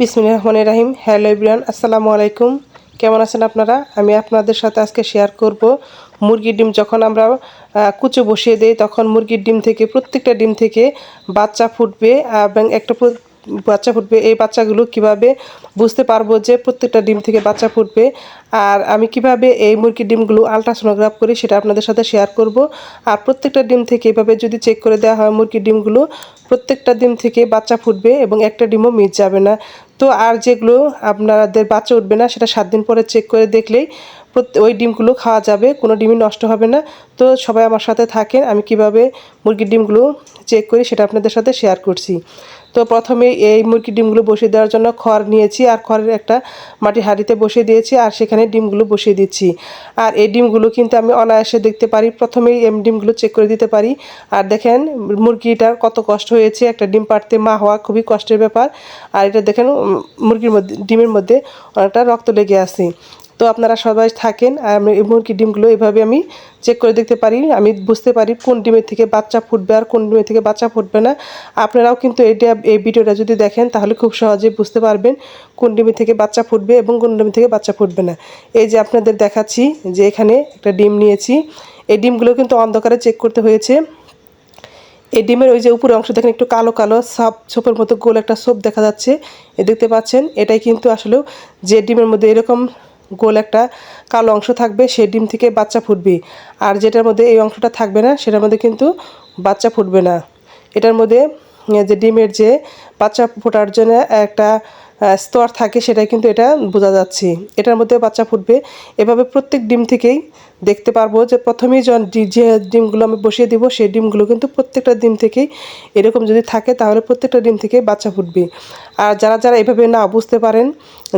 বিসমিল্লাহির রহমানির রাহিম। হ্যালো ইব্রিয়ান আসসালামু আলাইকুম। কেমন আছেন আপনারা? আমি আপনাদের সাথে আজকে শেয়ার করব মুরগির ডিম। যখন আমরা কুচো বসিয়ে দেই, তখন মুরগির ডিম থেকে, প্রত্যেকটা ডিম থেকে বাচ্চা ফুটবে এবং একটা বাচ্চা ফুটবে। এই বাচ্চাগুলো কীভাবে বুঝতে পারব যে প্রত্যেকটা ডিম থেকে বাচ্চা ফুটবে? আর আমি কীভাবে এই মুরগির ডিমগুলো আলট্রাসোনোগ্রাফ করি সেটা আপনাদের সাথে শেয়ার করব। আর প্রত্যেকটা ডিম থেকে এভাবে যদি চেক করে দেওয়া হয় মুরগির ডিমগুলো, প্রত্যেকটা ডিম থেকে বাচ্চা ফুটবে এবং একটা ডিমও মিস যাবে না। তো আর যেগুলো আপনাদের বাচ্চা উঠবে না সেটা সাত দিন পরে চেক করে দেখলেই ওই ডিমগুলো খাওয়া যাবে, কোনো ডিমই নষ্ট হবে না। তো সবাই আমার সাথে থাকেন, আমি কীভাবে মুরগির ডিমগুলো চেক করি সেটা আপনাদের সাথে শেয়ার করছি। তো প্রথমে এই মুরগির ডিমগুলো বসিয়ে দেওয়ার জন্য খড় নিয়েছি আর খড়ের একটা মাটির হাঁড়িতে বসিয়ে দিয়েছি আর সেখানে ডিমগুলো বসিয়ে দিচ্ছি। আর এই ডিমগুলো কিন্তু আমি অনায়াসে দেখতে পারি, প্রথমেই এই ডিমগুলো চেক করে দিতে পারি। আর দেখেন মুরগিটার কত কষ্ট হয়েছে, একটা ডিম পাড়তে মা হওয়া খুবই কষ্টের ব্যাপার। আর এটা দেখেন মুরগির মধ্যে, ডিমের মধ্যে অনেকটা রক্ত লেগে আছে। তো আপনারা সবাই থাকেন, আর আমি মুরগির ডিমগুলো এভাবে আমি চেক করে দেখতে পারি, আমি বুঝতে পারি কোন ডিমের থেকে বাচ্চা ফুটবে আর কোন ডিমের থেকে বাচ্চা ফুটবে না। আপনারাও কিন্তু এটা এই ভিডিওটা যদি দেখেন, তাহলে খুব সহজে বুঝতে পারবেন কোন ডিমের থেকে বাচ্চা ফুটবে এবং কোন ডিমের থেকে বাচ্চা ফুটবে না। এই যে আপনাদের দেখাচ্ছি যে এখানে একটা ডিম নিয়েছি, এই ডিমগুলো কিন্তু অন্ধকারে চেক করতে হয়েছে। এই ডিমের ওই যে উপরে অংশ দেখেন একটু কালো কালো সাপ ছোপের মতো গোল একটা সোপ দেখা যাচ্ছে, এ দেখতে পাচ্ছেন। এটাই কিন্তু আসলেও যে ডিমের মধ্যে এরকম গোল একটা কালো অংশ থাকবে, সে ডিম থেকে বাচ্চা ফুটবে। আর যেটার মধ্যে এই অংশটা থাকবে না, সেটার মধ্যে কিন্তু বাচ্চা ফুটবে না। এটার মধ্যে যে ডিমের যে বাচ্চা ফোটার জন্য একটা স্তর থাকে সেটাই কিন্তু এটা বোঝা যাচ্ছে। এটার মধ্যে বাচ্চা ফুটবে। এভাবে প্রত্যেক ডিম থেকেই দেখতে পারব যে প্রথমেই যে ডিমগুলো আমি বসিয়ে দিব, সেই ডিমগুলো কিন্তু প্রত্যেকটা ডিম থেকেই এরকম যদি থাকে তাহলে প্রত্যেকটা ডিম থেকে বাচ্চা ফুটবে। আর যারা যারা এভাবে না বুঝতে পারেন,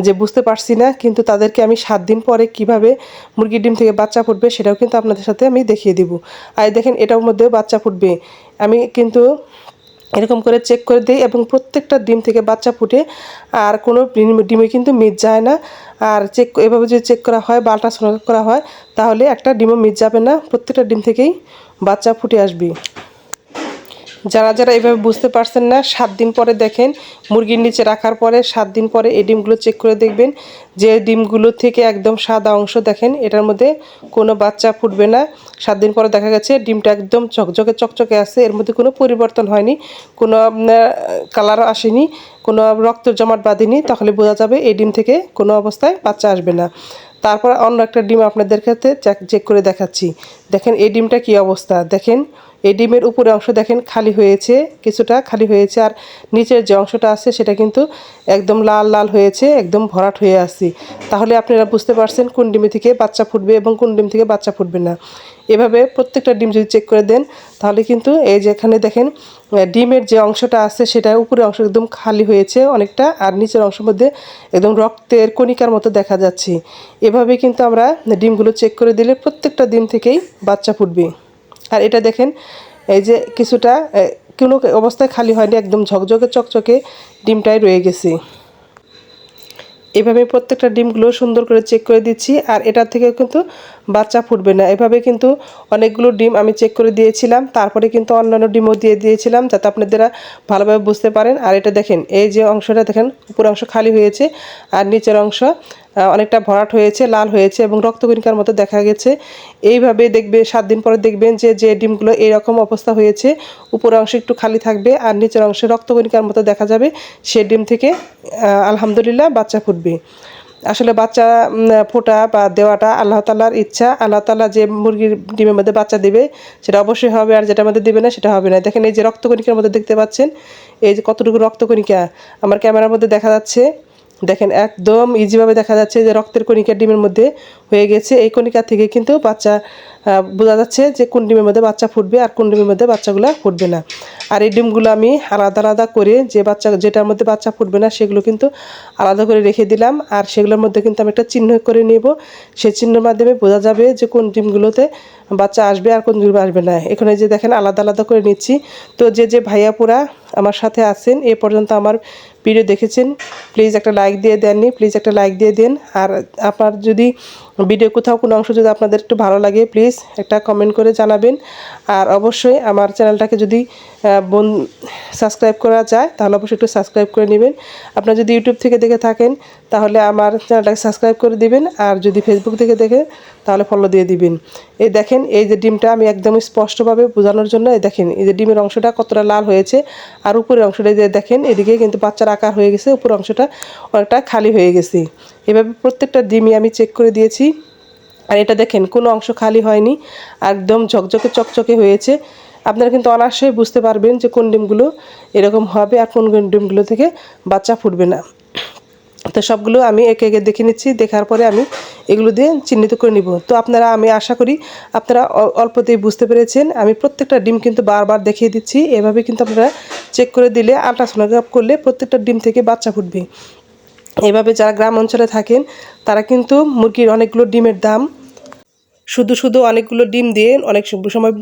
যে বুঝতে পারছি না, কিন্তু তাদেরকে আমি সাত দিন পরে কীভাবে মুরগির ডিম থেকে বাচ্চা ফুটবে সেটাও কিন্তু আপনাদের সাথে আমি দেখিয়ে দিব। আর দেখেন এটার মধ্যেও বাচ্চা ফুটবে। আমি কিন্তু এরকম করে চেক করে দিই এবং প্রত্যেকটা ডিম থেকে বাচ্চা ফুটে আর কোনো ডিমে কিন্তু মিট যায় না। আর চেক এভাবে যদি চেক করা হয় বা আল্ট্রাসাউন্ড করা হয়, তাহলে একটা ডিমও মিট যাবে না। প্রত্যেকটা ডিম থেকেই বাচ্চা ফুটে আসবে যারা যারা এভাবে বুঝতে পারছেন না, সাত দিন পরে দেখেন, মুরগির নিচে রাখার পরে সাত দিন পরে এই ডিমগুলো চেক করে দেখবেন যে ডিমগুলো থেকে একদম সাদা অংশ দেখেন, এটার মধ্যে কোনো বাচ্চা ফুটবে না। সাত দিন পরে দেখা গেছে ডিমটা একদম চকচকে চকচকে আছে, এর মধ্যে কোনো পরিবর্তন হয়নি, কোনো কালার আসেনি, কোনো রক্ত জমাট বাঁধেনি, তাহলে বোঝা যাবে এই ডিম থেকে কোনো অবস্থায় বাচ্চা আসবে না। তারপর অন্য একটা ডিম আপনাদের ক্ষেত্রে চেক করে দেখাচ্ছি। দেখেন এই ডিমটা কি অবস্থা? দেখেন এই ডিমের উপরে অংশ দেখেন খালি হয়েছে, কিছুটা খালি হয়েছে আর নিচের যে অংশটা আছে সেটা কিন্তু একদম লাল লাল হয়েছে, একদম ভরাট হয়ে আছে। তাহলে আপনারা বুঝতে পারছেন কোন ডিমে থেকে বাচ্চা ফুটবে এবং কোন ডিম থেকে বাচ্চা ফুটবে না। এভাবে প্রত্যেকটা ডিম যদি চেক করে দেন, তাহলে কিন্তু এই যে এখানে দেখেন ডিমের যে অংশটা আছে সেটা উপরের অংশ একদম খালি হয়েছে অনেকটা আর নিচের অংশের মধ্যে একদম রক্তের কণিকার মতো দেখা যাচ্ছে। এভাবে কিন্তু আমরা ডিমগুলো চেক করে দিলে প্রত্যেকটা ডিম থেকেই বাচ্চা ফুটবে। আর এটা দেখেন, এই যে কিছুটা কোনো অবস্থায় খালি হয়নি, একদম ঝকঝকে, চকচকে ডিমটাই রয়ে গেছে। এভাবে প্রত্যেকটা ডিমগুলো সুন্দর করে চেক করে দিচ্ছি, আর এটা থেকে কিন্তু বাচ্চা ফুটবে না। এভাবে কিন্তু অনেকগুলো ডিম আমি চেক করে দিয়েছিলাম, তারপরে কিন্তু অন্যান্য ডিমও দিয়ে দিয়েছিলাম, যাতে আপনারা ভালোভাবে বুঝতে পারেন। আর এটা দেখেন, এই যে অংশটা দেখেন, উপর অংশ খালি হয়েছে, আর নিচের অংশ অনেকটা ভরাট হয়েছে, লাল হয়েছে এবং রক্তকণিকার মতো দেখা গেছে। এইভাবে দেখবে, সাত দিন পরে দেখবেন যে যে ডিমগুলো এইরকম অবস্থা হয়েছে উপর অংশ একটু খালি থাকবে আর নিচের অংশে রক্তকণিকার মতো দেখা যাবে, সে ডিম থেকে আলহামদুলিল্লাহ বাচ্চা ফুটবে। আসলে বাচ্চা ফোটা বা দেওয়াটা আল্লাহ তালার ইচ্ছা। আল্লাহ তালা যে মুরগির ডিমের মধ্যে বাচ্চা দেবে, সেটা অবশ্যই হবে আর যেটা মধ্যে দেবে না, সেটা হবে না। দেখেন এই যে রক্তকণিকার মধ্যে দেখতে পাচ্ছেন, এই যে কতটুকু রক্তকণিকা আমার ক্যামেরার মধ্যে দেখা যাচ্ছে দেখেন, একদম ইজিভাবে দেখা যাচ্ছে যে রক্তের কণিকা ডিমের মধ্যে হয়ে গেছে। এই কণিকা থেকে কিন্তু বাচ্চা বোঝা যাচ্ছে যে কোন ডিমের মধ্যে বাচ্চা ফুটবে আর কোন ডিমের মধ্যে বাচ্চাগুলো ফুটবে না। আর এই ডিমগুলো আমি আলাদা আলাদা করে যে বাচ্চা, যেটার মধ্যে বাচ্চা ফুটবে না, সেগুলো কিন্তু আলাদা করে রেখে দিলাম। আর সেগুলোর মধ্যে কিন্তু আমি একটা চিহ্ন করে নেব। সেই চিহ্নের মাধ্যমে বোঝা যাবে যে কোন ডিমগুলোতে বাচ্চা আসবে আর কোন ডিম আসবে না। এখানে যে দেখেন, আলাদা আলাদা করে নিচ্ছি। তো যে যে ভাইয়াপুরা আমার সাথে আছেন। এ পর্যন্ত আমার ভিডিও দেখেছেন। প্লিজ একটা লাইক দিয়ে দেননি। প্লিজ একটা লাইক দিয়ে দেন। আর আপনার যদি ভিডিও কোথাও কোনো অংশ যদি আপনাদের একটু ভালো লাগে, প্লিজ একটা কমেন্ট করে জানাবেন। আর অবশ্যই আমার চ্যানেলটাকে যদি বোন সাবস্ক্রাইব করা যায়, তাহলে অবশ্যই একটু সাবস্ক্রাইব করে নেবেন। আপনারা যদি ইউটিউব থেকে দেখে থাকেন, তাহলে আমার চ্যানেলটাকে সাবস্ক্রাইব করে দিবেন। আর যদি ফেসবুক থেকে দেখে, তাহলে ফলো দিয়ে দিবেন। এই দেখেন, এই যে ডিমটা আমি একদম স্পষ্টভাবে বোঝানোর জন্য, এই দেখেন, এই যে ডিমের অংশটা কতটা লাল হয়েছে। আর উপরের অংশটা যে দেখেন, এদিকে কিন্তু বাচ্চার আকার হয়ে গেছে, উপরের অংশটা অনেকটা খালি হয়ে গেছে। এভাবে প্রত্যেকটা ডিমই আমি চেক করে দিয়েছি। আর এটা দেখেন, কোনো অংশ খালি হয়নি, একদম ঝকঝকে চকচকে হয়েছে। আপনারা কিন্তু অনায়াসেই বুঝতে পারবেন যে কোন ডিমগুলো এরকম হবে আর কোন ডিমগুলো থেকে বাচ্চা ফুটবে না। তো সবগুলো আমি একে একে দেখে নিচ্ছি। দেখার পরে আমি এগুলো দিয়ে চিহ্নিত করে নিব। তো আপনারা, আমি আশা করি আপনারা অল্পতেই বুঝতে পেরেছেন। আমি প্রত্যেকটা ডিম কিন্তু বারবার দেখিয়ে দিচ্ছি। এভাবে কিন্তু আপনারা চেক করে দিলে আলট্রাসোনোগ্রাফ করলে প্রত্যেকটা ডিম থেকে বাচ্চা ফুটবে। এভাবে যারা গ্রাম অঞ্চলে থাকেন, তারা কিন্তু মুরগির অনেকগুলো ডিমের দাম। শুধু শুধু অনেকগুলো ডিম দিয়ে অনেক সম- সময়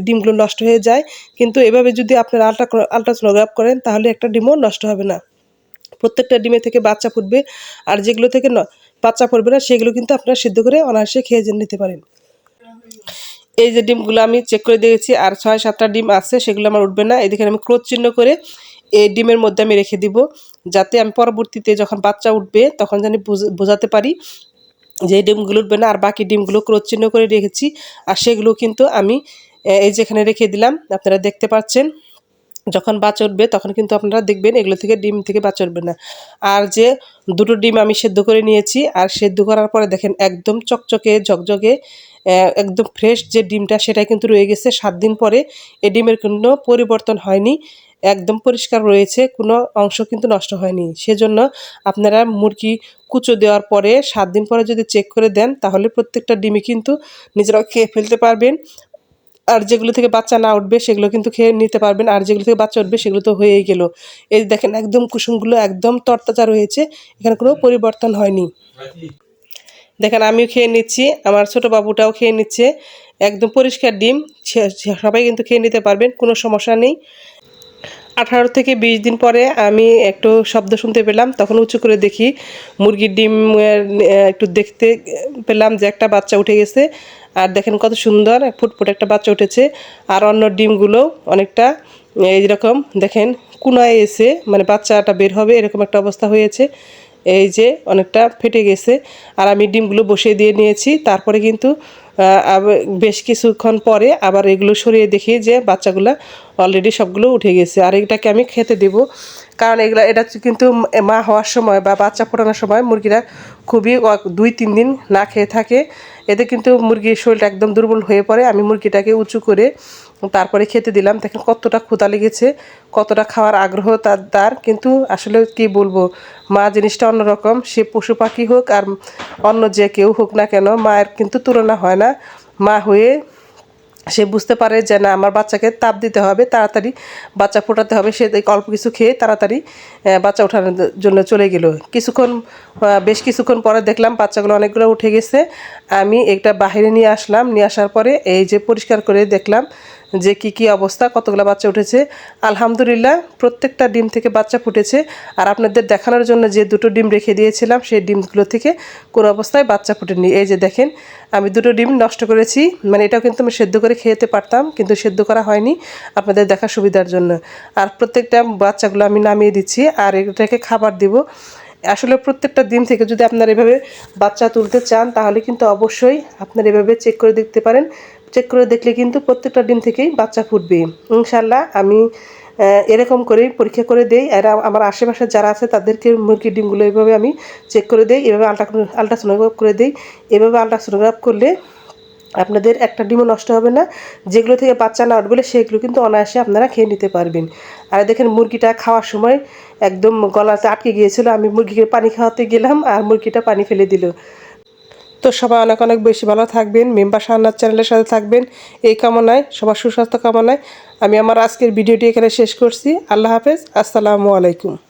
ডিমগুলো নষ্ট হয়ে যায়। কিন্তু এভাবে যদি আপনারা আলট্রা আলট্রাসোনোগ্রাফ করেন, তাহলে একটা ডিমও নষ্ট হবে না। প্রত্যেকটা ডিমে থেকে বাচ্চা ফুটবে। আর যেগুলো থেকে বাচ্চা ফুটবে না, সেগুলো কিন্তু আপনারা সিদ্ধ করে অনায়াসে খেয়ে নিতে পারেন। এই যে ডিমগুলো আমি চেক করে দিয়েছি, আর ছয় সাতটা ডিম আছে, সেগুলো আমার উঠবে না। এদিকে আমি ক্রোধ চিহ্ন করে এই ডিমের মধ্যে আমি রেখে দিব, যাতে আমি পরবর্তীতে যখন বাচ্চা উঠবে, তখন জানি বুঝ- বোঝাতে পারি যে ডিমগুলো উঠবে না, আর বাকি ডিমগুলো ক্রোধ চিহ্ন করে রেখেছি। আর সেগুলো কিন্তু আমি এই যেখানে রেখে দিলাম, আপনারা দেখতে পাচ্ছেন। যখন বাচ্চা উঠবে তখন কিন্তু আপনারা দেখবেন এগুলো থেকে ডিম থেকে বাচ্চা উঠবে না। আর যে দুটো ডিম আমি সেদ্ধ করে নিয়েছি, আর সেদ্ধ করার পরে দেখেন একদম চকচকে, ঝকঝকে একদম ফ্রেশ যে ডিমটা সেটা কিন্তু রয়ে গেছে। সাত দিন পরে এ ডিমের কোনো পরিবর্তন হয়নি, একদম পরিষ্কার রয়েছে, কোনো অংশ কিন্তু নষ্ট হয়নি। সেজন্য আপনারা মুরগি কুচো দেওয়ার পরে সাত দিন পরে যদি চেক করে দেন, তাহলে প্রত্যেকটা ডিমই কিন্তু নিজেরাও খেয়ে ফেলতে পারবেন। আর যেগুলো থেকে বাচ্চা না উঠবে, সেগুলো কিন্তু খেয়ে নিতে পারবেন। আর যেগুলো থেকে বাচ্চা উঠবে, সেগুলো তো হয়েই গেল। এই দেখেন একদম কুসুমগুলো একদম তরতাজা রয়েছে। এখানে কোনো পরিবর্তন হয়নি। দেখেন আমিও খেয়ে নিচ্ছি, আমার ছোট বাবুটাও খেয়ে নিচ্ছে। একদম পরিষ্কার ডিম সবাই কিন্তু খেয়ে নিতে পারবেন, কোনো সমস্যা নেই। আঠারো থেকে বিশ দিন পরে আমি একটু শব্দ শুনতে পেলাম, তখন উঁচু করে দেখি মুরগির ডিম একটু দেখতে পেলাম যে একটা বাচ্চা উঠে গেছে। আর দেখেন কত সুন্দর ফুটফুট একটা বাচ্চা উঠেছে। আর অন্য ডিমগুলো অনেকটা এইরকম দেখেন কুনায় এসে মানে বাচ্চাটা বের হবে, এরকম একটা অবস্থা হয়েছে। এই যে অনেকটা ফেটে গেছে। আর আমি ডিমগুলো বসিয়ে দিয়ে নিয়েছি, তারপরে কিন্তু বেশ কিছুক্ষণ পরে আবার এগুলো সরিয়ে দেখি যে বাচ্চাগুলো অলরেডি সবগুলো উঠে গেছে। আর এটাকে আমি খেতে দেব। কারণ এগুলো, এটা কিন্তু মা হওয়ার সময় বা বাচ্চা ফোটানোর সময় মুরগিরা খুবই দুই, তিন দিন না খেয়ে থাকে। এতে কিন্তু মুরগির শরীরটা একদম দুর্বল হয়ে পড়ে। আমি মুরগিটাকে উঁচু করে তারপরে খেতে দিলাম। দেখেন কতটা ক্ষুধা লেগেছে, কতটা খাওয়ার আগ্রহ তার তার। কিন্তু আসলে কি বলব, মা জিনিসটা অন্যরকম। সে পশু পাখি হোক আর অন্য যে কেউ হোক না কেন, মায়ের কিন্তু তুলনা হয় না। মা হয়ে সে বুঝতে পারে যে না, আমার বাচ্চাকে তাপ দিতে হবে, তাড়াতাড়ি বাচ্চা ফোটাতে হবে। সে অল্প কিছু খেয়ে তাড়াতাড়ি বাচ্চা ওঠানোর জন্য চলে গেল। কিছুক্ষণ বেশ কিছুক্ষণ পরে দেখলাম বাচ্চাগুলো অনেকগুলো উঠে গেছে। আমি একটা বাইরে নিয়ে আসলাম। নিয়ে আসার পরে এই যে পরিষ্কার করে দেখলাম যে কি কি অবস্থা, কতগুলো বাচ্চা উঠেছে। আলহামদুলিল্লাহ, প্রত্যেকটা ডিম থেকে বাচ্চা ফুটেছে। আর আপনাদের দেখানোর জন্য যে দুটো ডিম রেখে দিয়েছিলাম, সেই ডিমগুলো থেকে কোনো অবস্থায় বাচ্চা ফুটেনি। এই যে দেখেন, আমি দুটো ডিম নষ্ট করেছি। মানে এটাও কিন্তু আমি সেদ্ধ করে খেতে পারতাম, কিন্তু সেদ্ধ করা হয়নি আপনাদের দেখার সুবিধার জন্য। আর প্রত্যেকটা বাচ্চাগুলো আমি নামিয়ে দিচ্ছি, আর এটাকে খাবার দিব। আসলে প্রত্যেকটা ডিম থেকে যদি আপনারা এভাবে বাচ্চা তুলতে চান, তাহলে কিন্তু অবশ্যই আপনারা এভাবে চেক করে দেখতে পারেন। চেক করে দেখলে কিন্তু প্রত্যেকটা ডিম থেকেই বাচ্চা ফুটবে। ইনশাল্লাহ আমি এরকম করেই পরীক্ষা করে দেই। আর আমার আশেপাশে যারা আছে তাদেরকে মুরগির ডিমগুলো এভাবে আমি চেক করে দেই, এভাবে আলট্রা আলট্রাসোনোগ্রাফ করে দেই। এভাবে আলট্রাসোনোগ্রাফ করলে আপনাদের একটা ডিমও নষ্ট হবে না। যেগুলো থেকে বাচ্চা না উঠবে সেগুলো কিন্তু অনায়াসে আপনারা খেয়ে নিতে পারবেন। আর দেখেন মুরগিটা খাওয়ার সময় একদম গলাতে আটকে গিয়েছিল। আমি মুরগিকে পানি খাওয়াতে গেলাম আর মুরগিটা পানি ফেলে দিল। তো সবাই অনেক অনেক বেশি ভালো থাকবেন। মেম্বার সান্নার চ্যানেলের সাথে থাকবেন। এই কামনায়, সবার সুস্বাস্থ্য কামনায় আমি আমার আজকের ভিডিওটি এখানে শেষ করছি। আল্লাহ হাফেজ। আসসালামু আলাইকুম।